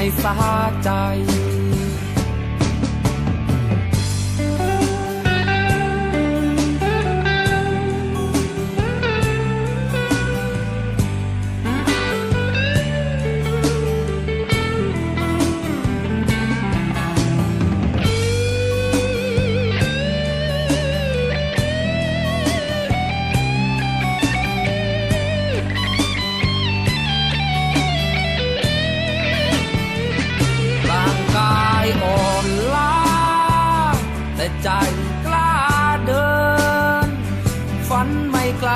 ให้สาใจ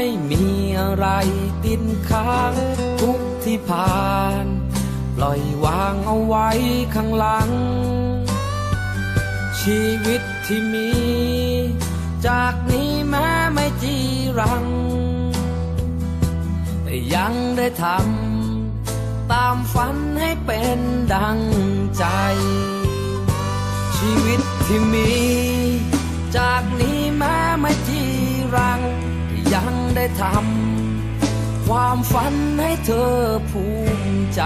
ไม่มีอะไรติดค้างทุกที่ผ่าน ปล่อยวางเอาไว้ข้างหลัง ชีวิตที่มี จากนี้แม้ไม่จีรัง แต่ยังได้ทำตามฝันให้เป็นดังใจ ชีวิตที่มี จากนี้แม้ไม่จีรังยัง ได้ทำความฝันให้เธอภูมิใจ